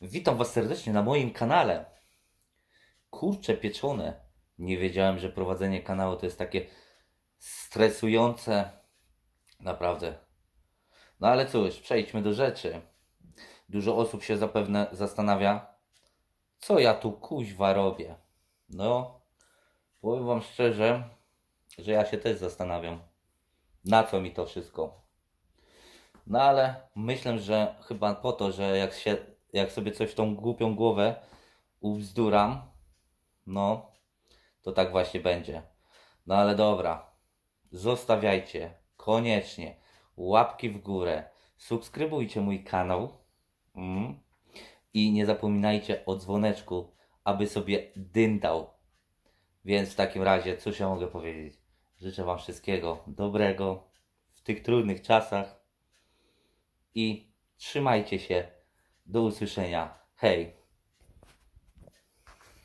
Witam Was serdecznie na moim kanale. Kurcze pieczone. Nie wiedziałem, że prowadzenie kanału to jest takie stresujące. Naprawdę. No ale cóż, przejdźmy do rzeczy. Dużo osób się zapewne zastanawia, co ja tu kuźwa robię. No, powiem Wam szczerze, że ja się też zastanawiam, na co mi to wszystko. No ale myślę, że chyba po to, że jak, się, jak sobie coś tą głupią głowę ubzduram, no, to tak właśnie będzie. No ale dobra, zostawiajcie koniecznie łapki w górę, subskrybujcie mój kanał mm, i nie zapominajcie o dzwoneczku, aby sobie dyndał. Więc w takim razie, cóż ja mogę powiedzieć? Życzę Wam wszystkiego dobrego w tych trudnych czasach i trzymajcie się. Do usłyszenia. Hej!